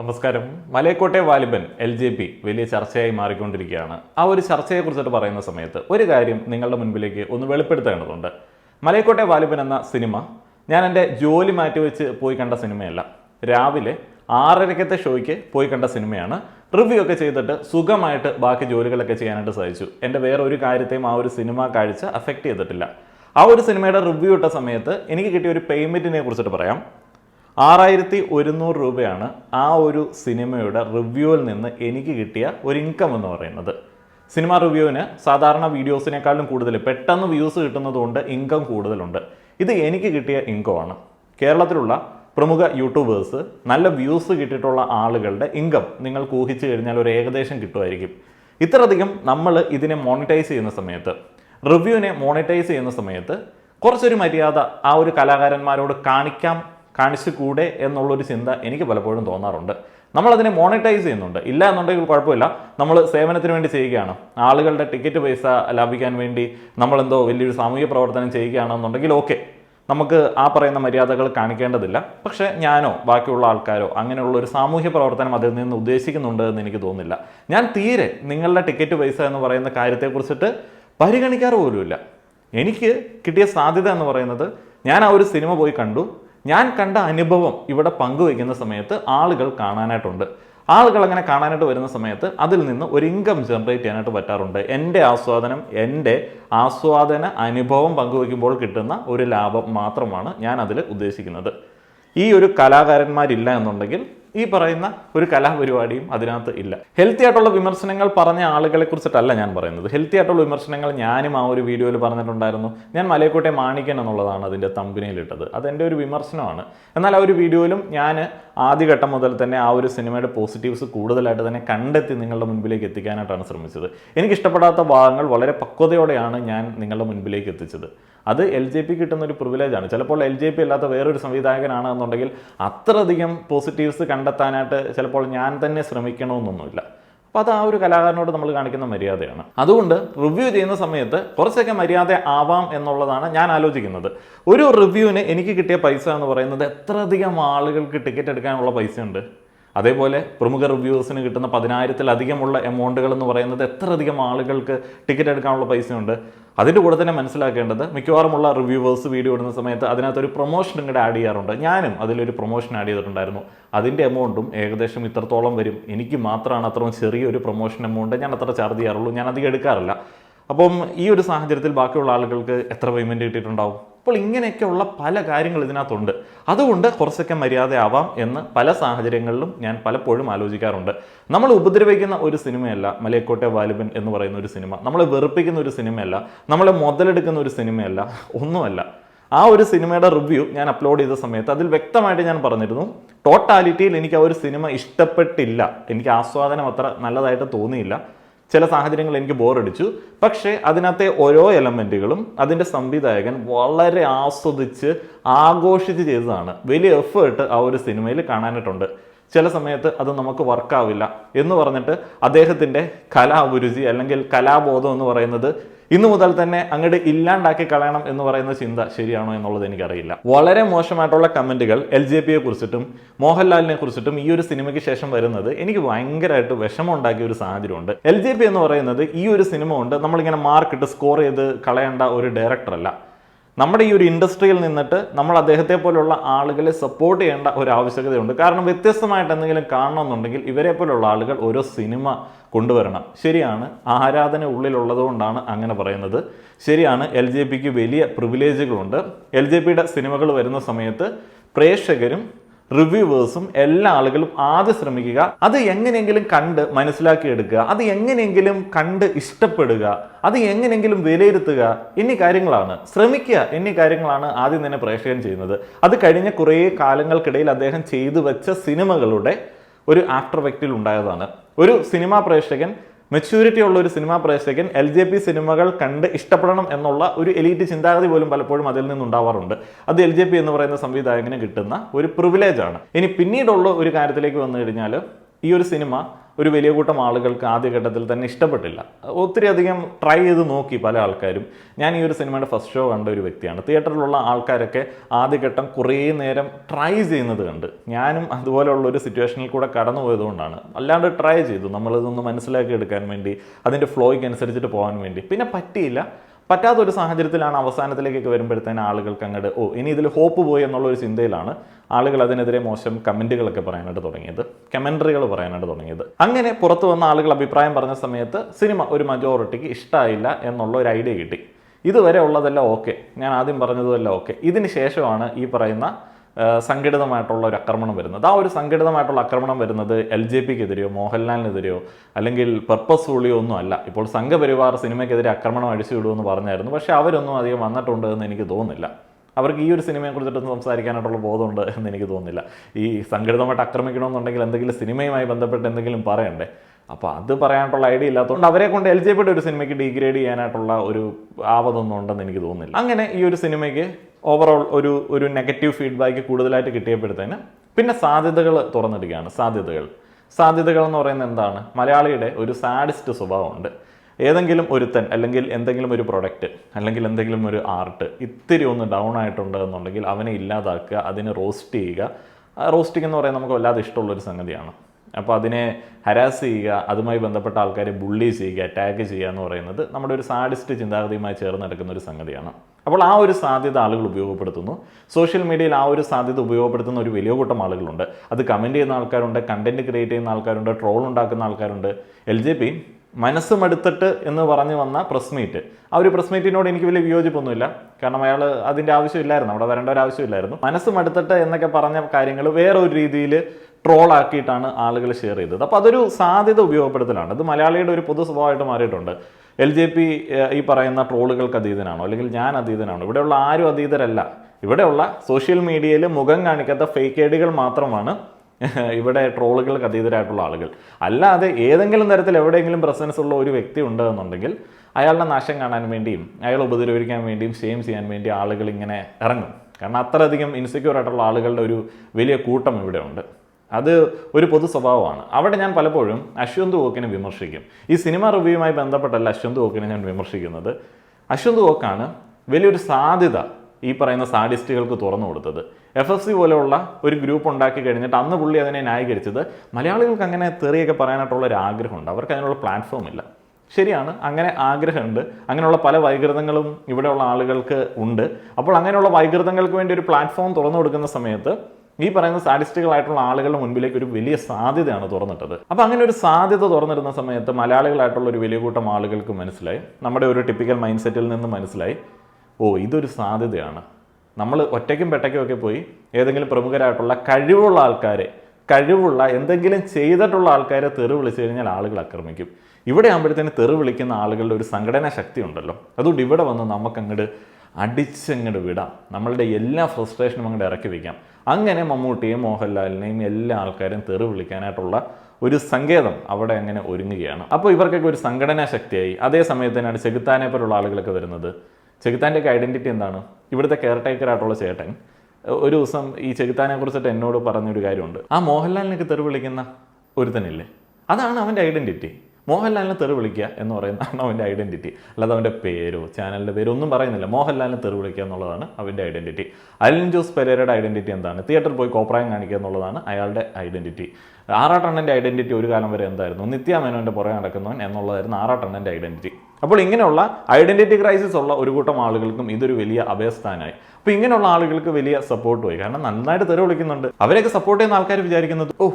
നമസ്കാരം. Malaikottai Vaaliban L J P വലിയ ചർച്ചയായി മാറിക്കൊണ്ടിരിക്കുകയാണ്. ആ ഒരു ചർച്ചയെക്കുറിച്ചിട്ട് പറയുന്ന സമയത്ത് ഒരു കാര്യം നിങ്ങളുടെ മുൻപിലേക്ക് ഒന്ന് വെളിപ്പെടുത്തേണ്ടതുണ്ട്. മലയക്കോട്ടെ വാലിബൻ എന്ന സിനിമ ഞാൻ എന്റെ ജോലി മാറ്റിവെച്ച് പോയി കണ്ട സിനിമയല്ല. രാവിലെ ആറരക്കത്തെ ഷോയ്ക്ക് പോയി കണ്ട സിനിമയാണ്. റിവ്യൂ ഒക്കെ ചെയ്തിട്ട് സുഖമായിട്ട് ബാക്കി ജോലികളൊക്കെ ചെയ്യാനായിട്ട് സാധിച്ചു. എന്റെ വേറെ ഒരു കാര്യത്തെയും ആ ഒരു സിനിമ കാഴ്ച അഫക്റ്റ് ചെയ്തിട്ടില്ല. ആ ഒരു സിനിമയുടെ റിവ്യൂ ഇട്ട സമയത്ത് എനിക്ക് കിട്ടിയ ഒരു പേയ്മെന്റിനെ കുറിച്ചിട്ട് പറയാം. ആറായിരത്തി ഒരുന്നൂറ് രൂപയാണ് ആ ഒരു സിനിമയുടെ റിവ്യൂവിൽ നിന്ന് എനിക്ക് കിട്ടിയ ഒരു ഇൻകം എന്ന് പറയുന്നത്. സിനിമ റിവ്യൂവിന് സാധാരണ വീഡിയോസിനേക്കാളും കൂടുതൽ പെട്ടെന്ന് വ്യൂസ് കിട്ടുന്നതുകൊണ്ട് ഇൻകം കൂടുതലുണ്ട്. ഇത് എനിക്ക് കിട്ടിയ ഇൻകമാണ് കേരളത്തിലുള്ള പ്രമുഖ യൂട്യൂബേഴ്സ് നല്ല വ്യൂസ് കിട്ടിയിട്ടുള്ള ആളുകളുടെ ഇൻകം നിങ്ങൾ ഊഹിച്ചു കഴിഞ്ഞാൽ ഒരു ഏകദേശം കിട്ടുമായിരിക്കും. ഇത്രയധികം നമ്മൾ ഇതിനെ മോണിറ്റൈസ് ചെയ്യുന്ന സമയത്ത് റിവ്യൂവിനെ മോണിറ്റൈസ് ചെയ്യുന്ന സമയത്ത് കുറച്ചൊരു മര്യാദ ആ ഒരു കലാകാരന്മാരോട് കാണിക്കാം കാണിച്ചു കൂടെ എന്നുള്ളൊരു ചിന്ത എനിക്ക് പലപ്പോഴും തോന്നാറുണ്ട്. നമ്മളതിനെ മോണിറ്റൈസ് ചെയ്യുന്നുണ്ട്. ഇല്ല എന്നുണ്ടെങ്കിൽ കുഴപ്പമില്ല. നമ്മൾ സേവനത്തിന് വേണ്ടി ചെയ്യുകയാണ്. ആളുകളുടെ ടിക്കറ്റ് പൈസ ലാഭിക്കാൻ വേണ്ടി നമ്മളെന്തോ വലിയൊരു സാമൂഹ്യ പ്രവർത്തനം ചെയ്യുകയാണെന്നുണ്ടെങ്കിൽ ഓക്കെ നമുക്ക് ആ പറയുന്ന മര്യാദകൾ കാണിക്കേണ്ടതില്ല. പക്ഷേ ഞാനോ ബാക്കിയുള്ള ആൾക്കാരോ അങ്ങനെയുള്ള ഒരു സാമൂഹ്യ പ്രവർത്തനം അതിൽ നിന്ന് ഉദ്ദേശിക്കുന്നുണ്ട് എന്ന് എനിക്ക് തോന്നുന്നില്ല. ഞാൻ തീരെ നിങ്ങളുടെ ടിക്കറ്റ് പൈസ എന്ന് പറയുന്ന കാര്യത്തെക്കുറിച്ചിട്ട് പരിഗണിക്കാറ് പോലുമില്ല. എനിക്ക് കിട്ടിയ സാധ്യത എന്ന് പറയുന്നത് ഞാൻ ആ ഒരു സിനിമ പോയി കണ്ടു. ഞാൻ കണ്ട അനുഭവം ഇവിടെ പങ്കുവയ്ക്കുന്ന സമയത്ത് ആളുകൾ കാണാനായിട്ടുണ്ട്. ആളുകൾ അങ്ങനെ കാണാനായിട്ട് വരുന്ന സമയത്ത് അതിൽ നിന്ന് ഒരു ഇൻകം ജനറേറ്റ് ചെയ്യാനായിട്ട് പറ്റാറുണ്ട്. എന്റെ ആസ്വാദനം എന്റെ ആസ്വാദന അനുഭവം പങ്കുവയ്ക്കുമ്പോൾ കിട്ടുന്ന ഒരു ലാഭം മാത്രമാണ് ഞാൻ അതിൽ ഉദ്ദേശിക്കുന്നത്. ഈ ഒരു കലാകാരന്മാരില്ല എന്നുണ്ടെങ്കിൽ ഈ പറയുന്ന ഒരു കലാപരിപാടിയും അതിനകത്ത് ഇല്ല. ഹെൽത്തി ആയിട്ടുള്ള വിമർശനങ്ങൾ പറഞ്ഞ ആളുകളെ കുറിച്ചിട്ടല്ല ഞാൻ പറയുന്നത്. ഹെൽത്തി ആയിട്ടുള്ള വിമർശനങ്ങൾ ഞാനും ആ ഒരു വീഡിയോയിൽ പറഞ്ഞിട്ടുണ്ടായിരുന്നു. ഞാൻ മലയക്കോട്ടെ മാണിക്കൻ എന്നുള്ളതാണ് അതിന്റെ തമ്പനിയിലിട്ടത് അതെന്റെ ഒരു വിമർശനമാണ്. എന്നാൽ ആ ഒരു വീഡിയോയിലും ഞാൻ ആദ്യഘട്ടം മുതൽ തന്നെ ആ ഒരു സിനിമയുടെ പോസിറ്റീവ്സ് കൂടുതലായിട്ട് തന്നെ കണ്ടെത്തി നിങ്ങളുടെ മുൻപിലേക്ക് എത്തിക്കാനായിട്ടാണ് ശ്രമിച്ചത്. എനിക്കിഷ്ടപ്പെടാത്ത ഭാഗങ്ങൾ വളരെ പക്വതയോടെയാണ് ഞാൻ നിങ്ങളുടെ മുൻപിലേക്ക് എത്തിച്ചത്. അത് എൽ ജെ പി കിട്ടുന്ന ഒരു പ്രിവിലേജാണ് ചിലപ്പോൾ എൽ ജെ പി അല്ലാത്ത വേറൊരു സംവിധായകനാണ് എന്നുണ്ടെങ്കിൽ അത്രയധികം പോസിറ്റീവ്സ് കണ്ടെത്താനായിട്ട് ചിലപ്പോൾ ഞാൻ തന്നെ ശ്രമിക്കണമെന്നൊന്നുമില്ല. അപ്പോൾ അത് ആ ഒരു കലാകാരനോട് നമ്മൾ കാണിക്കുന്ന മര്യാദയാണ്. അതുകൊണ്ട് റിവ്യൂ ചെയ്യുന്ന സമയത്ത് കുറച്ചൊക്കെ മര്യാദ ആവാം എന്നുള്ളതാണ് ഞാൻ ആലോചിക്കുന്നത്. ഒരു റിവ്യൂവിന് എനിക്ക് കിട്ടിയ പൈസ എന്ന് പറയുന്നത് എത്രയധികം ആളുകൾക്ക് ടിക്കറ്റ് എടുക്കാനുള്ള പൈസയുണ്ട്? അതേപോലെ പ്രമുഖ റിവ്യൂസിന് കിട്ടുന്ന പതിനായിരത്തിലധികമുള്ള എമൗണ്ടുകൾ എന്ന് പറയുന്നത് എത്ര അധികം ആളുകൾക്ക് ടിക്കറ്റ് എടുക്കാനുള്ള പൈസയുണ്ട്. അതിന്റെ കൂടെ തന്നെ മനസ്സിലാക്കേണ്ടത് മിക്കവാറുമുള്ള റിവ്യൂവേഴ്സ് വീഡിയോ ഇടുന്ന സമയത്ത് അതിനകത്തൊരു പ്രൊമോഷൻ ഇങ്ങോട്ട് ആഡ് ചെയ്യാറുണ്ട്. ഞാനും അതിലൊരു പ്രൊമോഷൻ ആഡ് ചെയ്തിട്ടുണ്ടായിരുന്നു. അതിന്റെ എമൗണ്ടും ഏകദേശം ഇത്രത്തോളം വരും. എനിക്ക് മാത്രമാണ് അത്രയും ചെറിയൊരു പ്രൊമോഷൻ എമൗണ്ട് ഞാൻ അത്ര ചാർജ് ചെയ്യാറുള്ളൂ. ഞാൻ അധികം എടുക്കാറില്ല. അപ്പം ഈ ഒരു സാഹചര്യത്തിൽ ബാക്കിയുള്ള ആളുകൾക്ക് എത്ര പേയ്മെന്റ് കിട്ടിയിട്ടുണ്ടാവും? അപ്പോൾ ഇങ്ങനെയൊക്കെയുള്ള പല കാര്യങ്ങൾ ഇതിനകത്തുണ്ട്. അതുകൊണ്ട് കുറച്ചൊക്കെ മര്യാദയാവാം എന്ന് പല സാഹചര്യങ്ങളിലും ഞാൻ പലപ്പോഴും ആലോചിക്കാറുണ്ട്. നമ്മൾ ഉപദ്രവിക്കുന്ന ഒരു സിനിമയല്ല മലയക്കോട്ടെ വാലിബൻ എന്ന് പറയുന്ന ഒരു സിനിമ. നമ്മളെ വെറുപ്പിക്കുന്ന ഒരു സിനിമയല്ല നമ്മളെ മുതലെടുക്കുന്ന ഒരു സിനിമയല്ല ഒന്നുമല്ല. ആ ഒരു സിനിമയുടെ റിവ്യൂ ഞാൻ അപ്ലോഡ് ചെയ്ത സമയത്ത് അതിൽ വ്യക്തമായിട്ട് ഞാൻ പറഞ്ഞിരുന്നു ടോട്ടാലിറ്റിയിൽ എനിക്ക് ആ ഒരു സിനിമ ഇഷ്ടപ്പെട്ടില്ല. എനിക്ക് ആസ്വാദനം അത്ര നല്ലതായിട്ട് തോന്നിയില്ല. ചില സാഹചര്യങ്ങൾ എനിക്ക് ബോറടിച്ചു. പക്ഷേ അതിനകത്തെ ഓരോ എലമെന്റുകളും അതിന്റെ സംവിധായകൻ വളരെ ആസ്വദിച്ച് ആഘോഷിച്ച് ചെയ്തതാണ്. വലിയ എഫേർട്ട് ആ ഒരു സിനിമയിൽ കാണാനായിട്ടുണ്ട്. ചില സമയത്ത് അത് നമുക്ക് വർക്കാവില്ല എന്ന് പറഞ്ഞിട്ട് അദ്ദേഹത്തിന്റെ കലാഭിരുചി അല്ലെങ്കിൽ കലാബോധം എന്ന് പറയുന്നത് ഇന്നു മുതൽ തന്നെ അങ്ങോട്ട് ഇല്ലാണ്ടാക്കി കളയണം എന്ന് പറയുന്ന ചിന്ത ശരിയാണോ എന്നുള്ളത് എനിക്കറിയില്ല. വളരെ മോശമായിട്ടുള്ള കമന്റുകൾ എൽ ജെ പിയെ കുറിച്ചിട്ടും മോഹൻലാലിനെ കുറിച്ചിട്ടും ഈ ഒരു സിനിമയ്ക്ക് ശേഷം വരുന്നത് എനിക്ക് ഭയങ്കരമായിട്ട് വിഷമം ഉണ്ടാക്കിയ ഒരു സാഹചര്യമുണ്ട്. എൽ ജെ പി എന്ന് പറയുന്നത് ഈ ഒരു സിനിമ കൊണ്ട് നമ്മളിങ്ങനെ മാർക്കിട്ട് സ്കോർ ചെയ്ത് കളയേണ്ട ഒരു ഡയറക്ടറല്ല. നമ്മുടെ ഈ ഒരു ഇൻഡസ്ട്രിയിൽ നിന്നിട്ട് നമ്മൾ അദ്ദേഹത്തെ പോലുള്ള ആളുകളെ സപ്പോർട്ട് ചെയ്യേണ്ട ഒരു ആവശ്യകതയുണ്ട്. കാരണം വ്യത്യസ്തമായിട്ട് എന്തെങ്കിലും കാണണമെന്നുണ്ടെങ്കിൽ ഇവരെ പോലുള്ള ആളുകൾ ഓരോ സിനിമ കൊണ്ടുവരണം. ശരിയാണ് ആരാധന ഉള്ളിലുള്ളതുകൊണ്ടാണ് അങ്ങനെ പറയുന്നത്. ശരിയാണ് എൽ ജെ പിക്ക് വലിയ പ്രിവിലേജുകളുണ്ട് എൽ ജെ പിയുടെ സിനിമകൾ വരുന്ന സമയത്ത് പ്രേക്ഷകരും റിവ്യൂവേഴ്സും എല്ലാ ആളുകളും ആദ്യം ശ്രമിക്കുക. അത് എങ്ങനെയെങ്കിലും കണ്ട് മനസ്സിലാക്കിയെടുക്കുക. അത് എങ്ങനെയെങ്കിലും കണ്ട് ഇഷ്ടപ്പെടുക. അത് എങ്ങനെയെങ്കിലും വിലയിരുത്തുക. എന്നീ കാര്യങ്ങളാണ്. ശ്രമിക്കുക. എന്നീ കാര്യങ്ങളാണ് ആദ്യം തന്നെ പ്രേക്ഷകൻ ചെയ്യുന്നത്. അത് കഴിഞ്ഞ കുറേ കാലങ്ങൾക്കിടയിൽ അദ്ദേഹം ചെയ്തു വെച്ച സിനിമകളുടെ ഒരു ആഫ്റ്റർ വ്യക്തിയിൽ ഉണ്ടായതാണ്. ഒരു സിനിമാ പ്രേക്ഷകൻ മെച്യൂരിറ്റി ഉള്ള ഒരു സിനിമാ പ്രേക്ഷകൻ എൽ ജെ പി സിനിമകൾ കണ്ട് ഇഷ്ടപ്പെടണം എന്നുള്ള ഒരു എലീറ്റ് ചിന്താഗതി പോലും പലപ്പോഴും അതിൽ നിന്നുണ്ടാവാറുണ്ട്. അത് എൽ ജെ പി എന്ന് പറയുന്ന സംവിധായകന് കിട്ടുന്ന ഒരു പ്രിവിലേജ് ആണ്. ഇനി പിന്നീടുള്ള ഒരു കാര്യത്തിലേക്ക് വന്നു കഴിഞ്ഞാൽ ഈ ഒരു സിനിമ ഒരു വലിയ കൂട്ടം ആളുകൾക്ക് ആദ്യഘട്ടത്തിൽ തന്നെ ഇഷ്ടപ്പെട്ടില്ല. ഒത്തിരി അധികം ട്രൈ ചെയ്ത് നോക്കി പല ആൾക്കാരും. ഞാൻ ഈ ഒരു സിനിമയുടെ ഫസ്റ്റ് ഷോ കണ്ട ഒരു വ്യക്തിയാണ്. തിയേറ്ററിലുള്ള ആൾക്കാരൊക്കെ ആദ്യഘട്ടം കുറേ നേരം ട്രൈ ചെയ്യുന്നത് കണ്ട്. ഞാനും അതുപോലെയുള്ള ഒരു സിറ്റുവേഷനിൽ കൂടെ കടന്നു പോയതുകൊണ്ടാണ്. അല്ലാണ്ട് ട്രൈ ചെയ്തു. നമ്മളിതൊന്ന് മനസ്സിലാക്കി എടുക്കാൻ വേണ്ടി അതിന്റെ ഫ്ലോയ്ക്ക് അനുസരിച്ചിട്ട് പോകാൻ വേണ്ടി. പിന്നെ പറ്റിയില്ല. പറ്റാത്ത ഒരു സാഹചര്യത്തിലാണ് അവസാനത്തിലേക്കൊക്കെ വരുമ്പോഴത്തേന് ആളുകൾക്ക് അങ്ങോട്ട് ഓ ഇനി ഇതിൽ ഹോപ്പ് പോയി എന്നുള്ള ഒരു ചിന്തയിലാണ് ആളുകൾ അതിനെതിരെ മോശം കമന്റുകളൊക്കെ പറയാനായിട്ട് തുടങ്ങിയത് കമൻട്രികൾ പറയാനായിട്ട് തുടങ്ങിയത്. അങ്ങനെ പുറത്തു വന്ന ആളുകൾ അഭിപ്രായം പറഞ്ഞ സമയത്ത് സിനിമ ഒരു മജോറിറ്റിക്ക് ഇഷ്ടമായില്ല എന്നുള്ള ഒരു ഐഡിയ കിട്ടി. ഇതുവരെ ഉള്ളതെല്ലാം ഓക്കെ ഞാൻ ആദ്യം പറഞ്ഞതുമെല്ലാം ഓക്കെ ഇതിന് ശേഷമാണ് ഈ പറയുന്ന സംഘടിതമായിട്ടുള്ള ഒരു ആക്രമണം വരുന്നത്. ആ ഒരു സംഘടിതമായിട്ടുള്ള ആക്രമണം വരുന്നത് എൽ ജെ പിക്കെതിരെയോ മോഹൻലാലിനെതിരെയോ അല്ലെങ്കിൽ പർപ്പസ്ഫുള്ളിയോ ഒന്നും അല്ല. ഇപ്പോൾ സംഘപരിവാർ സിനിമയ്ക്കെതിരെ ആക്രമണം അഴിച്ചു വിടുമെന്ന് പറഞ്ഞായിരുന്നു. പക്ഷേ അവരൊന്നും അധികം വന്നിട്ടുണ്ട് എന്ന് എനിക്ക് തോന്നുന്നില്ല. അവർക്ക് ഈ ഒരു സിനിമയെ കുറിച്ചിട്ടൊന്നും സംസാരിക്കാനായിട്ടുള്ള ബോധമുണ്ട് എന്ന് എനിക്ക് തോന്നുന്നില്ല. ഈ സംഘടിതമായിട്ട് ആക്രമിക്കണമെന്നുണ്ടെങ്കിൽ എന്തെങ്കിലും സിനിമയുമായി ബന്ധപ്പെട്ട് എന്തെങ്കിലും പറയണ്ടേ? അപ്പോൾ അത് പറയാനുള്ള ഐഡിയ ഇല്ലാത്തതുകൊണ്ട് അവരെ കൊണ്ട് എൽ ജെ പിയുടെ ഒരു സിനിമയ്ക്ക് ഡിഗ്രേഡ് ചെയ്യാനായിട്ടുള്ള ഒരു ആവതൊന്നും ഉണ്ടെന്ന് എനിക്ക് തോന്നുന്നില്ല. അങ്ങനെ ഈ ഒരു സിനിമയ്ക്ക് ഓവറോൾ ഒരു ഒരു നെഗറ്റീവ് ഫീഡ്ബാക്ക് കൂടുതലായിട്ട് കിട്ടിയപ്പോഴത്തേന് പിന്നെ സാധ്യതകൾ തുറന്നിടുകയാണ് സാധ്യതകൾ. സാധ്യതകൾ എന്ന് പറയുന്നത് എന്താണ്? മലയാളിയുടെ ഒരു സാഡിസ്റ്റ് സ്വഭാവമുണ്ട്. ഏതെങ്കിലും ഒരുത്തൻ അല്ലെങ്കിൽ എന്തെങ്കിലും ഒരു പ്രൊഡക്റ്റ് അല്ലെങ്കിൽ എന്തെങ്കിലും ഒരു ആർട്ട് ഇത്തിരി ഒന്ന് ഡൗൺ ആയിട്ടുണ്ട് എന്നുണ്ടെങ്കിൽ അവനെ ഇല്ലാതാക്കുക അതിനെ റോസ്റ്റ് ചെയ്യുക. റോസ്റ്റിംഗ് എന്ന് പറയുന്നത് നമുക്ക് വല്ലാതെ ഇഷ്ടമുള്ളൊരു സംഗതിയാണ്. അപ്പോൾ അതിനെ ഹരാസ് ചെയ്യുക അതുമായി ബന്ധപ്പെട്ട ആൾക്കാരെ ബുള്ളി ചെയ്യുക ടാഗ് ചെയ്യുക എന്ന് പറയുന്നത് നമ്മുടെ ഒരു സാഡിസ്റ്റ് ചിന്താഗതിയുമായി ചേർന്ന് നടക്കുന്ന ഒരു സംഗതിയാണ്. അപ്പോൾ ആ ഒരു സാധ്യത ആളുകൾ ഉപയോഗപ്പെടുത്തുന്നു. സോഷ്യൽ മീഡിയയിൽ ആ ഒരു സാധ്യത ഉപയോഗപ്പെടുത്തുന്ന ഒരു വലിയ കൂട്ടം ആളുകളുണ്ട്. അത് കമന്റ് ചെയ്യുന്ന ആൾക്കാരുണ്ട് കണ്ടന്റ് ക്രിയേറ്റ് ചെയ്യുന്ന ആൾക്കാരുണ്ട് ട്രോൾ ഉണ്ടാക്കുന്ന ആൾക്കാരുണ്ട്. എൽ ജെ പി മനസ്സ് മടുത്തിട്ട് എന്ന് പറഞ്ഞു വന്ന പ്രസ് മീറ്റ് ആ ഒരു പ്രസ് മീറ്റിനോട് എനിക്ക് വലിയ വിയോജിപ്പൊന്നുമില്ല. കാരണം അയാൾ അതിന്റെ ആവശ്യമില്ലായിരുന്നു. അവിടെ വരേണ്ട ഒരു ആവശ്യമില്ലായിരുന്നു. മനസ്സ് എന്നൊക്കെ പറഞ്ഞ കാര്യങ്ങൾ വേറെ ഒരു രീതിയിൽ ട്രോൾ ആക്കിയിട്ടാണ് ആളുകൾ ഷെയർ ചെയ്തത്. അപ്പോൾ അതൊരു സാധ്യത ഉപയോഗപ്പെടുത്തലാണ്. അത് മലയാളിയുടെ ഒരു പൊതു സ്വഭാവമായിട്ട് മാറിയിട്ടുണ്ട്. എൽ ജെ പി ഈ പറയുന്ന ട്രോളുകൾക്ക് അതീതനാണോ? അല്ലെങ്കിൽ ഞാൻ അതീതനാണോ? ഇവിടെയുള്ള ആരും അതീതരല്ല. ഇവിടെയുള്ള സോഷ്യൽ മീഡിയയിൽ മുഖം കാണിക്കാത്ത ഫേക്ക് ഐഡികൾ മാത്രമാണ് ഇവിടെ ട്രോളുകൾക്ക് അതീതരായിട്ടുള്ള ആളുകൾ. അല്ലാതെ ഏതെങ്കിലും തരത്തിൽ എവിടെയെങ്കിലും പ്രസൻസ് ഉള്ള ഒരു വ്യക്തി ഉണ്ടെന്നുണ്ടെങ്കിൽ അയാളുടെ നാശം കാണാൻ വേണ്ടിയും അയാളെ ഉപദ്രവിക്കാൻ വേണ്ടിയും ഷെയിം ചെയ്യാൻ വേണ്ടി ആളുകൾ ഇങ്ങനെ ഇറങ്ങും. കാരണം അത്രയധികം ഇൻസെക്യൂർ ആയിട്ടുള്ള ആളുകളുടെ ഒരു വലിയ കൂട്ടം ഇവിടെ ഉണ്ട്. അത് ഒരു പൊതു സ്വഭാവമാണ്. അവിടെ ഞാൻ പലപ്പോഴും അശ്വന്ത് ഓക്കിനെ വിമർശിക്കും. ഈ സിനിമ റിവ്യൂവുമായി ബന്ധപ്പെട്ടല്ല അശ്വന്ത് ഓക്കിനെ ഞാൻ വിമർശിക്കുന്നത്. അശ്വന്ത് ഓക്കാണ് വലിയൊരു സാധ്യത ഈ പറയുന്ന സാഡിസ്റ്റുകൾക്ക് തുറന്നു കൊടുത്തത്. എഫ് എഫ് സി പോലെയുള്ള ഒരു ഗ്രൂപ്പ് ഉണ്ടാക്കി കഴിഞ്ഞിട്ട് അന്ന് പുള്ളി അതിനെ ന്യായീകരിച്ചത് മലയാളികൾക്ക് അങ്ങനെ തെറിയൊക്കെ പറയാനായിട്ടുള്ള ഒരു ആഗ്രഹമുണ്ട്. അവർക്ക് അതിനുള്ള പ്ലാറ്റ്ഫോം ഇല്ല. ശരിയാണ് അങ്ങനെ ആഗ്രഹമുണ്ട്. അങ്ങനെയുള്ള പല വൈകൃതങ്ങളും ഇവിടെയുള്ള ആളുകൾക്ക് ഉണ്ട്. അപ്പോൾ അങ്ങനെയുള്ള വൈകൃതങ്ങൾക്ക് വേണ്ടി ഒരു പ്ലാറ്റ്ഫോം തുറന്നു കൊടുക്കുന്ന സമയത്ത് ഈ പറയുന്ന സാഡിസ്റ്റുകളായിട്ടുള്ള ആളുകളുടെ മുൻപിലേക്ക് ഒരു വലിയ സാധ്യതയാണ് തുറന്നിട്ടത്. അപ്പോൾ അങ്ങനെ ഒരു സാധ്യത തുറന്നിരുന്ന സമയത്ത് മലയാളികളായിട്ടുള്ള ഒരു വലിയ കൂട്ടം ആളുകൾക്ക് മനസ്സിലായി. നമ്മുടെ ഒരു ടിപ്പിക്കൽ മൈൻഡ് സെറ്റിൽ നിന്ന് മനസ്സിലായി. ഓ ഇതൊരു സാധ്യതയാണ്. നമ്മൾ ഒറ്റയ്ക്കും പെട്ടയ്ക്കും ഒക്കെ പോയി ഏതെങ്കിലും പ്രമുഖരായിട്ടുള്ള കഴിവുള്ള ആൾക്കാരെ കഴിവുള്ള എന്തെങ്കിലും ചെയ്തിട്ടുള്ള ആൾക്കാരെ തെറി വിളിച്ചു കഴിഞ്ഞാൽ ആളുകൾ ആക്രമിക്കും. ഇവിടെ ആകുമ്പോഴത്തേന് തെറി വിളിക്കുന്ന ആളുകളുടെ ഒരു സംഘടനാ ശക്തി ഉണ്ടല്ലോ അതുകൊണ്ട് ഇവിടെ വന്ന് നമുക്കങ്ങോട്ട് അടിച്ചങ്ങോട്ട് വിടാം. നമ്മളുടെ എല്ലാ ഫ്രസ്ട്രേഷനും അങ്ങോട്ട് ഇറക്കി വയ്ക്കാം അങ്ങനെ മമ്മൂട്ടിയും മോഹൻലാലിനെയും എല്ലാ ആൾക്കാരും തെറി വിളിക്കാനായിട്ടുള്ള ഒരു സങ്കേതം അവിടെ അങ്ങനെ ഒരുങ്ങുകയാണ്. അപ്പോൾ ഇവർക്കൊക്കെ ഒരു സംഘടനാ ശക്തിയായി. അതേ സമയത്ത് തന്നെയാണ് ചെകുത്താനെ പോലുള്ള ആളുകളൊക്കെ വരുന്നത്. ചെകുത്താന്റെയൊക്കെ ഐഡന്റിറ്റി എന്താണ്? ഇവിടുത്തെ കെയർ ടേക്കറായിട്ടുള്ള ചേട്ടൻ. ഒരു ദിവസം ഈ ചെകുത്താനെ കുറിച്ചിട്ട് എന്നോട് പറഞ്ഞൊരു കാര്യമുണ്ട്. ആ മോഹൻലാലിനൊക്കെ തെറി വിളിക്കുന്ന ഒരുത്തനില്ലേ? അതാണ് അവന്റെ ഐഡന്റിറ്റി മോഹൻലാലിനെ തെറി വിളിക്കുക എന്ന് പറയുന്നതാണ് അവന്റെ ഐഡന്റിറ്റി അല്ലാതെ അവന്റെ പേരോ ചാനലിന്റെ പേരോ ഒന്നും പറയുന്നില്ല. മോഹൻലാലിനെ തെറി വിളിക്കുക എന്നുള്ളതാണ് അവന്റെ ഐഡന്റിറ്റി അലിൻ ജോസ് പെരേരയുടെ ഐഡന്റിറ്റി എന്താണ്? തിയേറ്ററിൽ പോയി കോപ്രായം കാണിക്കുക എന്നുള്ളതാണ് അയാളുടെ ഐഡന്റിറ്റി ആറാട്ടണ്ണന്റെ ഐഡന്റിറ്റി ഒരു കാലം വരെ എന്തായിരുന്നു? നിത്യ മേനോന്റെ പുറകെ നടക്കുന്നവൻ എന്നുള്ളതായിരുന്നു ആറാട്ടണ്ണന്റെ ഐഡന്റിറ്റി അപ്പോൾ ഇങ്ങനെയുള്ള ഐഡന്റിറ്റി ക്രൈസിസ് ഉള്ള ഒരു കൂട്ടം ആളുകൾക്കും ഇതൊരു വലിയ അഭയസ്ഥാനമായി. അപ്പോൾ ഇങ്ങനെയുള്ള ആളുകൾക്ക് വലിയ സപ്പോർട്ട് പോയി. കാരണം നന്നായിട്ട് തെറി വിളിക്കുന്നുണ്ട്. അവരെയൊക്കെ സപ്പോർട്ട് ചെയ്യുന്ന ആൾക്കാർ വിചാരിക്കുന്നത് ഓ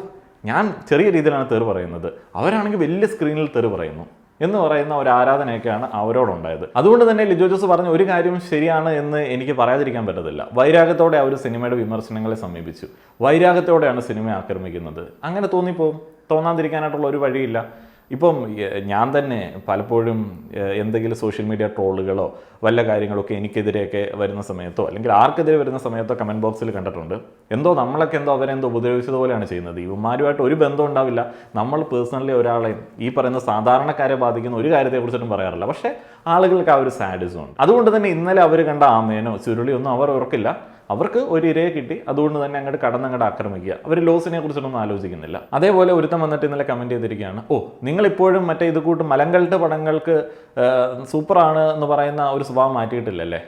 ഞാൻ ചെറിയ രീതിയിലാണ് തെറി പറയുന്നത്. അവരാണെങ്കിൽ വലിയ സ്ക്രീനിൽ തെറി പറയുന്നു. എന്ന് പറയുന്ന ഒരു ആരാധനയൊക്കെയാണ് അവരോടുണ്ടായത്. അതുകൊണ്ട് തന്നെ ലിജോ ജോസ് പറഞ്ഞ ഒരു കാര്യം ശരിയാണ് എന്ന് എനിക്ക് പറയാതിരിക്കാൻ പറ്റത്തില്ല. വൈരാഗത്തോടെ ഒരു സിനിമയുടെ വിമർശനങ്ങളെ സമീപിച്ചു. വൈരാഗത്തോടെയാണ് സിനിമ ആക്രമിക്കുന്നത്. അങ്ങനെ തോന്നിപ്പോവും. തോന്നാതിരിക്കാനായിട്ടുള്ള ഒരു വഴിയില്ല. ഇപ്പം ഞാൻ തന്നെ പലപ്പോഴും എന്തെങ്കിലും സോഷ്യൽ മീഡിയ ട്രോളുകളോ വല്ല കാര്യങ്ങളൊക്കെ എനിക്കെതിരെയൊക്കെ വരുന്ന സമയത്തോ അല്ലെങ്കിൽ ആർക്കെതിരെ വരുന്ന സമയത്തോ കമന്റ് ബോക്സിൽ കണ്ടിട്ടുണ്ട്. എന്തോ നമ്മളൊക്കെ എന്തോ അവരെന്തോ ഉപദ്രവിച്ചതുപോലെയാണ് ചെയ്യുന്നത്. ഇവന്മാരുമായിട്ട് ഒരു ബന്ധം ഉണ്ടാവില്ല. നമ്മൾ പേഴ്സണലി ഒരാളെയും ഈ പറയുന്ന സാധാരണക്കാരെ ബാധിക്കുന്ന ഒരു കാര്യത്തെക്കുറിച്ചിട്ടും പറയാറില്ല. പക്ഷേ ആളുകൾക്ക് ആ ഒരു സാഡിസം ഉണ്ട്. അതുകൊണ്ട് തന്നെ ഇന്നലെ അവർ കണ്ട ആമേനോ ചുരുളിയൊന്നും അവർ ഓർക്കില്ല. അവർക്ക് ഒരു ഇരയെ കിട്ടി. അതുകൊണ്ട് തന്നെ അങ്ങോട്ട് കടന്നങ്ങോട്ട് ആക്രമിക്കുക. അവർ ലോസിനെ കുറിച്ചിട്ടൊന്നും ആലോചിക്കുന്നില്ല. അതേപോലെ ഒരുത്തം വന്നിട്ട് ഇന്നലെ കമന്റ് ചെയ്തിരിക്കുകയാണ്. ഓ നിങ്ങൾ ഇപ്പോഴും മറ്റേ ഇത് കൂട്ട് മലങ്കൾട്ട് പടങ്ങൾക്ക് സൂപ്പറാണ് എന്ന് പറയുന്ന ഒരു സ്വഭാവം മാറ്റിയിട്ടില്ലല്ലേ?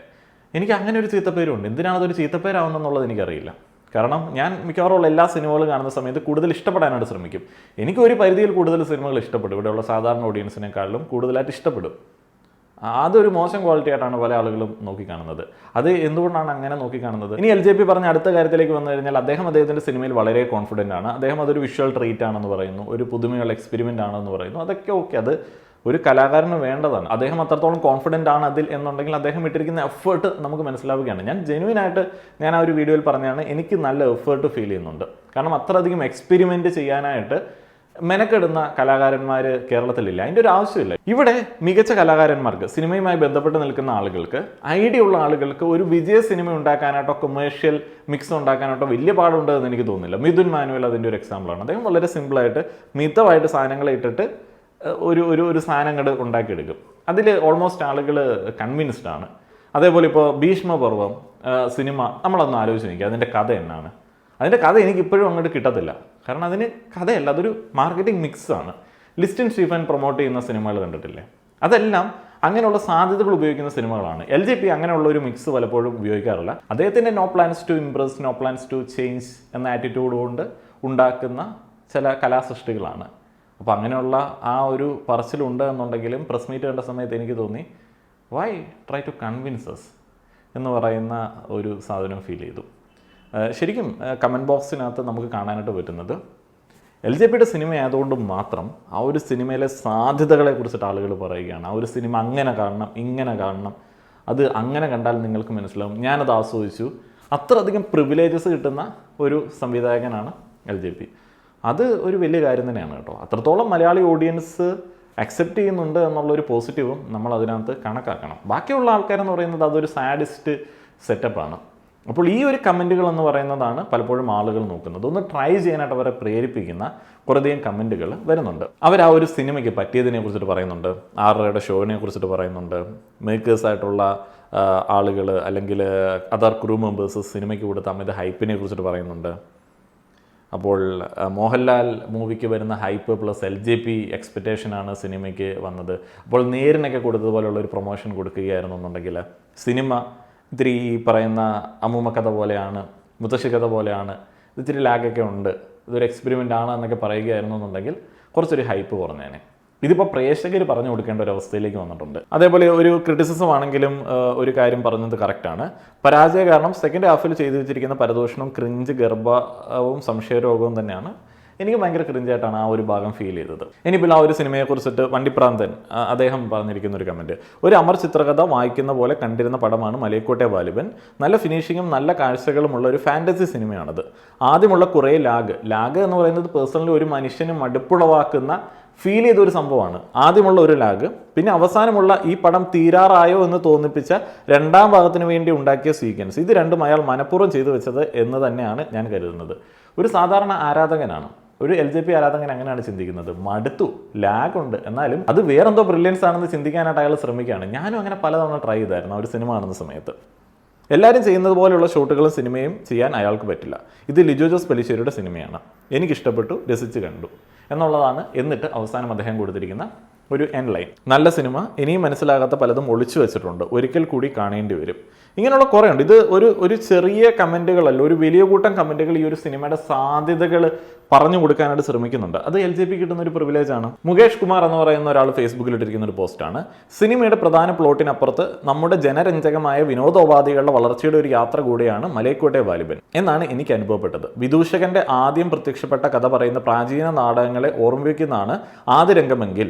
എനിക്ക് അങ്ങനെ ഒരു ചീത്തപ്പേരുണ്ട്. എന്തിനാണ് അതൊരു ചീത്തപ്പേരാവുന്നതെന്നുള്ളത് എനിക്കറിയില്ല. കാരണം ഞാൻ മിക്കവാറും എല്ലാ സിനിമകളും കാണുന്ന സമയത്ത് കൂടുതൽ ഇഷ്ടപ്പെടാനായിട്ട് ശ്രമിക്കും. എനിക്ക് ഒരു പരിധിയിൽ കൂടുതൽ സിനിമകൾ ഇഷ്ടപ്പെടും. ഇവിടെയുള്ള സാധാരണ ഓഡിയൻസിനെക്കാളും കൂടുതലായിട്ട് ഇഷ്ടപ്പെടും. അതൊരു മോശം ക്വാളിറ്റി ആയിട്ടാണ് പല ആളുകളും നോക്കിക്കാണുന്നത്. അത് എന്തുകൊണ്ടാണ് അങ്ങനെ നോക്കിക്കാണുന്നത്? ഇനി എൽ ജെ പി പറഞ്ഞ അടുത്ത കാര്യത്തിലേക്ക് വന്നു കഴിഞ്ഞാൽ അദ്ദേഹം അദ്ദേഹത്തിന്റെ സിനിമയിൽ വളരെ കോൺഫിഡന്റ് ആണ്. അദ്ദേഹം അതൊരു വിഷ്വൽ ട്രീറ്റ് ആണെന്ന് പറയുന്നു. ഒരു പുതുമയുള്ള എക്സ്പെരിമെന്റ് ആണെന്ന് പറയുന്നു. അതൊക്കെ ഓക്കെ അത് ഒരു കലാകാരന് വേണ്ടതാണ്. അദ്ദേഹം അത്രത്തോളം കോൺഫിഡന്റ് ആണ് അതിൽ എന്നുണ്ടെങ്കിൽ അദ്ദേഹം ഇട്ടിരിക്കുന്ന എഫേർട്ട് നമുക്ക് മനസ്സിലാവുകയാണ്. ഞാൻ ജെനുവിൻ ആയിട്ട് ഞാൻ ആ ഒരു വീഡിയോയിൽ പറഞ്ഞാണ് എനിക്ക് നല്ല എഫേർട്ട് ഫീൽ ചെയ്യുന്നുണ്ട്. കാരണം അത്രയധികം എക്സ്പെരിമെന്റ് ചെയ്യാനായിട്ട് മെനക്കെടുന്ന കലാകാരന്മാർ കേരളത്തിലില്ല. അതിന്റെ ഒരു ആവശ്യമില്ല. ഇവിടെ മികച്ച കലാകാരന്മാർക്ക് സിനിമയുമായി ബന്ധപ്പെട്ട് നിൽക്കുന്ന ആളുകൾക്ക് ഐഡിയ ഉള്ള ആളുകൾക്ക് ഒരു വിജയ സിനിമ ഉണ്ടാക്കാനായിട്ടോ കൊമേഴ്ഷ്യൽ മിക്സ് ഉണ്ടാക്കാനായിട്ടോ വലിയ പാടുണ്ട് എന്ന് എനിക്ക് തോന്നുന്നില്ല. മിഥുൻ മാനുവൽ അതിന്റെ ഒരു എക്സാമ്പിളാണ് അദ്ദേഹം വളരെ സിമ്പിളായിട്ട് മിതമായിട്ട് സാധനങ്ങൾ ഇട്ടിട്ട് ഒരു ഒരു ഒരു സാധനം കണ്ട് ഉണ്ടാക്കിയെടുക്കും. അതിൽ ഓൾമോസ്റ്റ് ആളുകൾ കൺവിൻസ്ഡ് ആണ്. അതേപോലെ ഇപ്പോൾ ഭീഷ്മപർവം സിനിമ നമ്മളൊന്ന് ആലോചിച്ച് നോക്കി അതിന്റെ കഥ എന്നാണ്. അതിന്റെ കഥ എനിക്ക് ഇപ്പോഴും അങ്ങോട്ട് കിട്ടത്തില്ല. കാരണം അതിന് കഥയല്ല അതൊരു മാർക്കറ്റിംഗ് മിക്സ് ആണ് ലിസ്റ്റിൻ സ്റ്റീഫൻ പ്രൊമോട്ട് ചെയ്യുന്ന സിനിമകൾ കണ്ടിട്ടില്ലേ? അതെല്ലാം അങ്ങനെയുള്ള സാധ്യതകൾ ഉപയോഗിക്കുന്ന സിനിമകളാണ്. എൽ ജെ പി അങ്ങനെയുള്ള ഒരു മിക്സ് പലപ്പോഴും ഉപയോഗിക്കാറില്ല. അദ്ദേഹത്തിന്റെ no plans to impress no plans to change എന്ന ആറ്റിറ്റ്യൂഡ് കൊണ്ട് ഉണ്ടാക്കുന്ന ചില കലാസൃഷ്ടികളാണ്. അപ്പോൾ അങ്ങനെയുള്ള ആ ഒരു പറച്ചിലുണ്ട് എന്നുണ്ടെങ്കിലും പ്രസ് മീറ്റ് കണ്ട സമയത്ത് എനിക്ക് തോന്നി വൈ ട്രൈ ടു കൺവിൻസസ് എന്ന് പറയുന്ന ഒരു സാധനം ഫീൽ ചെയ്തു. ശരിക്കും കമന്റ് ബോക്സിനകത്ത് നമുക്ക് കാണാനായിട്ട് പറ്റുന്നത് എൽ ജെ പിയുടെ സിനിമ ആയതുകൊണ്ട് മാത്രം ആ ഒരു സിനിമയിലെ സാധ്യതകളെ കുറിച്ചിട്ട് ആളുകൾ പറയുകയാണ്. ആ ഒരു സിനിമ അങ്ങനെ കാണണം ഇങ്ങനെ കാണണം. അത് അങ്ങനെ കണ്ടാൽ നിങ്ങൾക്ക് മനസ്സിലാവും. ഞാനത് ആസ്വദിച്ചു. അത്രയധികം പ്രിവിലേജസ് കിട്ടുന്ന ഒരു സംവിധായകനാണ് എൽ ജെ പി അത് ഒരു വലിയ കാര്യം തന്നെയാണ് കേട്ടോ. അത്രത്തോളം മലയാളി ഓഡിയൻസ് അക്സെപ്റ്റ് ചെയ്യുന്നുണ്ട് എന്നുള്ളൊരു പോസിറ്റീവും നമ്മൾ അതിനകത്ത് കണക്കാക്കണം. ബാക്കിയുള്ള ആൾക്കാരെന്ന് പറയുന്നത് അതൊരു സാഡിസ്റ്റ് സെറ്റപ്പാണ് അപ്പോൾ ഈ ഒരു കമന്റുകൾ എന്ന് പറയുന്നതാണ് പലപ്പോഴും ആളുകൾ നോക്കുന്നത്. ഒന്ന് ട്രൈ ചെയ്യാനായിട്ട് അവരെ പ്രേരിപ്പിക്കുന്ന കുറേയധികം കമന്റുകൾ വരുന്നുണ്ട്. അവർ ആ ഒരു സിനിമയ്ക്ക് പറ്റിയതിനെ കുറിച്ചിട്ട് പറയുന്നുണ്ട്. ആറരയുടെ ഷോവിനെ കുറിച്ചിട്ട് പറയുന്നുണ്ട്. മേക്കേഴ്സ് ആയിട്ടുള്ള ആളുകൾ അല്ലെങ്കിൽ അതർ ക്രൂ മെമ്പേഴ്സ് സിനിമയ്ക്ക് കൊടുത്ത അമിത ഹൈപ്പിനെ കുറിച്ചിട്ട് പറയുന്നുണ്ട്. അപ്പോൾ മോഹൻലാൽ മൂവിക്ക് വരുന്ന hype plus L J P എക്സ്പെക്റ്റേഷനാണ് സിനിമയ്ക്ക് വന്നത്. അപ്പോൾ നേരിനൊക്കെ കൊടുത്തതുപോലെയുള്ള ഒരു പ്രൊമോഷൻ കൊടുക്കുകയായിരുന്നു എന്നുണ്ടെങ്കിൽ സിനിമ ഇത്തിരി ഈ പറയുന്ന അമ്മൂമ്മ കഥ പോലെയാണ് മുത്തശ്ശി കഥ പോലെയാണ്. ഇത് ഇത്തിരി ലാഗൊക്കെ ഉണ്ട്. ഇതൊരു എക്സ്പെരിമെന്റ് ആണ് എന്നൊക്കെ പറയുകയായിരുന്നു എന്നുണ്ടെങ്കിൽ കുറച്ചൊരു ഹൈപ്പ് കുറഞ്ഞേനെ. ഇതിപ്പോൾ പ്രേക്ഷകർ പറഞ്ഞു കൊടുക്കേണ്ട ഒരു അവസ്ഥയിലേക്ക് വന്നിട്ടുണ്ട്. അതേപോലെ ഒരു ക്രിറ്റിസിസം ആണെങ്കിലും ഒരു കാര്യം പറഞ്ഞത് കറക്റ്റാണ് പരാജയ കാരണം സെക്കൻഡ് ഹാഫിൽ ചെയ്തു വെച്ചിരിക്കുന്ന പരദൂഷണവും ക്രിഞ്ച് ഗർഭവും സംശയരോഗവും തന്നെയാണ് എനിക്ക് ഭയങ്കര ക്രിഞ്ചായിട്ടാണ് ആ ഒരു ഭാഗം ഫീൽ ചെയ്തത്. ഇനിയിപ്പോൾ ആ ഒരു സിനിമയെ കുറിച്ചിട്ട് വണ്ടിപ്രാന്തൻ അദ്ദേഹം പറഞ്ഞിരിക്കുന്ന ഒരു കമന്റ് ഒരു അമർ ചിത്രകഥ വായിക്കുന്ന പോലെ കണ്ടിരുന്ന പടമാണ് മലയക്കോട്ടെ വാലിബൻ. നല്ല ഫിനിഷിങ്ങും നല്ല കാഴ്ചകളുമുള്ള ഒരു ഫാന്റസി സിനിമയാണത് ആദ്യമുള്ള കുറേ ലാഗ്. ലാഗ് എന്ന് പറയുന്നത് പേഴ്സണലി ഒരു മനുഷ്യന് മടുപ്പുളവാക്കുന്ന ഫീൽ ചെയ്ത ഒരു സംഭവമാണ്. ആദ്യമുള്ള ഒരു ലാഗ്. പിന്നെ അവസാനമുള്ള ഈ പടം തീരാറായോ എന്ന് തോന്നിപ്പിച്ച രണ്ടാം ഭാഗത്തിന് വേണ്ടി ഉണ്ടാക്കിയ സീക്വൻസ് ഇത് രണ്ടും അയാൾ മനഃപൂർവം ചെയ്തു വെച്ചത് എന്ന് തന്നെയാണ് ഞാൻ കരുതുന്നത്. ഒരു സാധാരണ ആരാധകനാണ്. ഒരു എൽ ജെ പി ആരാധകൻ അങ്ങനെയാണ് ചിന്തിക്കുന്നത്. മടുത്തു. ലാഗ് ഉണ്ട്. എന്നാലും അത് വേറെന്തോ ബ്രില്യൻസ് ആണെന്ന് ചിന്തിക്കാനായിട്ട് അയാൾ ശ്രമിക്കുകയാണ്. ഞാനും അങ്ങനെ പലതവണ ട്രൈ ചെയ്തായിരുന്നു. ഒരു സിനിമ കാണുന്ന സമയത്ത്. എല്ലാവരും ചെയ്യുന്നത് പോലെയുള്ള ഷോട്ടുകളും സിനിമയും ചെയ്യാൻ അയാൾക്ക് പറ്റില്ല. ഇത് ലിജോ ജോസ് പലിശ്ശേരിയുടെ സിനിമയാണ് എനിക്കിഷ്ടപ്പെട്ടു രസിച്ച് കണ്ടു എന്നുള്ളതാണ് എന്നിട്ട് അവസാനം അദ്ദേഹം കൊടുത്തിരിക്കുന്ന ഒരു എൻ ലൈൻ നല്ല സിനിമ ഇനിയും മനസ്സിലാകാത്ത പലതും ഒളിച്ചു വെച്ചിട്ടുണ്ട്. ഒരിക്കൽ കൂടി കാണേണ്ടി വരും. ഇങ്ങനെയുള്ള കുറേ ഉണ്ട് ഇത് ഒരു ഒരു ചെറിയ കമന്റുകളല്ല ഒരു വലിയ കൂട്ടം കമന്റുകൾ ഈ ഒരു സിനിമയുടെ സാധ്യതകൾ പറഞ്ഞു കൊടുക്കാനായിട്ട് ശ്രമിക്കുന്നുണ്ട്. അത് എൽ ജെ പി കിട്ടുന്ന ഒരു പ്രിവിലേജ് ആണ്. മുകേഷ് കുമാർ എന്ന് പറയുന്ന ഒരാൾ ഫേസ്ബുക്കിൽ ഇട്ടിരിക്കുന്ന ഒരു പോസ്റ്റാണ് സിനിമയുടെ പ്രധാന പ്ലോട്ടിനപ്പുറത്ത് നമ്മുടെ ജനരഞ്ജകമായ വിനോദോപാധികളുടെ വളർച്ചയുടെ ഒരു യാത്ര കൂടിയാണ് മലയക്കോട്ടെ വാലിബൻ എന്നാണ് എനിക്ക് അനുഭവപ്പെട്ടത്. വിദൂഷകന്റെ ആദ്യം പ്രത്യക്ഷപ്പെട്ട കഥ പറയുന്ന പ്രാചീന നാടകങ്ങളെ ഓർമ്മിപ്പിക്കുന്നതാണ് ആദ്യ രംഗമെങ്കിൽ.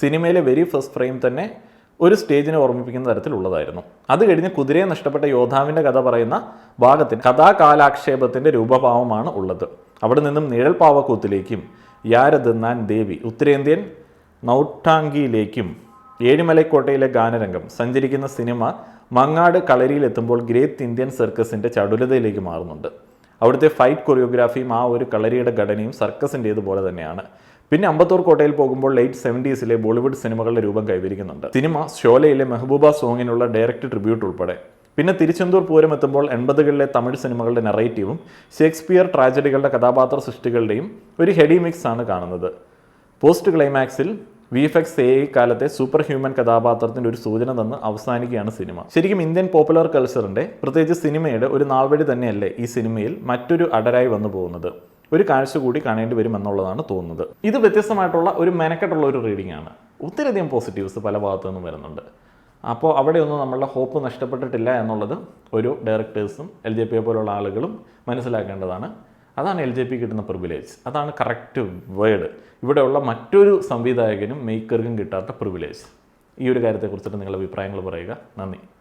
സിനിമയിലെ വെരി ഫസ്റ്റ് ഫ്രെയിം തന്നെ ഒരു സ്റ്റേജിനെ ഓർമ്മിപ്പിക്കുന്ന തരത്തിലുള്ളതായിരുന്നു. അത് കഴിഞ്ഞ് കുതിരയെ നഷ്ടപ്പെട്ട യോദ്ധാവിന്റെ കഥ പറയുന്ന ഭാഗത്തിൽ കഥാകാലാക്ഷേപത്തിന്റെ രൂപഭാവമാണ് ഉള്ളത്. അവിടെ നിന്നും നിഴൽ പാവക്കൂത്തിലേക്കും നാൻ ദേവി ഉത്തരേന്ത്യൻ നൗട്ടാങ്കിയിലേക്കും ഏഴിമലക്കോട്ടയിലെ ഗാനരംഗം സഞ്ചരിക്കുന്ന സിനിമ മങ്ങാട് കളരിയിലെത്തുമ്പോൾ ഗ്രേറ്റ് ഇന്ത്യൻ സർക്കസിന്റെ ചടുലതയിലേക്ക് മാറുന്നുണ്ട്. അവിടുത്തെ ഫൈറ്റ് കൊറിയോഗ്രാഫിയും ആ ഒരു കളരിയുടെ ഘടനയും സർക്കസിന്റേതുപോലെ തന്നെയാണ്. പിന്നെ അമ്പത്തൂർ കോട്ടയിൽ പോകുമ്പോൾ ലേറ്റ് സെവന്റീസിലെ ബോളിവുഡ് സിനിമകളുടെ രൂപം കൈവരിക്കുന്നുണ്ട്. സിനിമ ഷോലയിലെ മെഹബൂബ സോങ്ങിനുള്ള ഡയറക്ട് ട്രിബ്യൂട്ട് ഉൾപ്പെടെ. പിന്നെ തിരുച്ചെന്തൂർ പൂരം എത്തുമ്പോൾ എൺപതുകളിലെ തമിഴ് സിനിമകളുടെ നെറേറ്റീവും ഷേക്സ്പിയർ ട്രാജഡികളുടെ കഥാപാത്ര സൃഷ്ടികളുടെയും ഒരു ഹെഡി മിക്സ് ആണ് കാണുന്നത്. പോസ്റ്റ് ക്ലൈമാക്സിൽ വി എഫ് എക്സ് എ കാലത്തെ സൂപ്പർ ഹ്യൂമൻ കഥാപാത്രത്തിന്റെ ഒരു സൂചന തന്ന് അവസാനിക്കുകയാണ് സിനിമ. ശരിക്കും ഇന്ത്യൻ പോപ്പുലർ കൾച്ചറിന്റെ പ്രത്യേകിച്ച് സിനിമയുടെ ഒരു നാൾവഴി തന്നെയല്ലേ ഈ സിനിമയിൽ മറ്റൊരു അടരായി വന്നു പോകുന്നത്? ഒരു കാഴ്ച കൂടി കാണേണ്ടി വരുമെന്നുള്ളതാണ് തോന്നുന്നത്. ഇത് വ്യത്യസ്തമായിട്ടുള്ള ഒരു മെനക്കെട്ടുള്ള ഒരു റീഡിംഗ് ആണ്. ഒത്തിരിയധികം പോസിറ്റീവ്സ് പല ഭാഗത്തു നിന്നും വരുന്നുണ്ട്. അപ്പോൾ അവിടെയൊന്നും നമ്മളുടെ ഹോപ്പ് നഷ്ടപ്പെട്ടിട്ടില്ല എന്നുള്ളത് ഒരു ഡയറക്ടേഴ്സും എൽ ജെ പിയെ പോലുള്ള ആളുകളും മനസ്സിലാക്കേണ്ടതാണ്. അതാണ് എൽ ജെ പി കിട്ടുന്ന പ്രിവിലേജ് അതാണ് കറക്റ്റ് വേർഡ് ഇവിടെയുള്ള മറ്റൊരു സംവിധായകനും മേക്കർക്കും കിട്ടാത്ത പ്രിവിലേജ് ഈ ഒരു കാര്യത്തെക്കുറിച്ചിട്ട് നിങ്ങളുടെ അഭിപ്രായങ്ങൾ പറയുക. നന്ദി.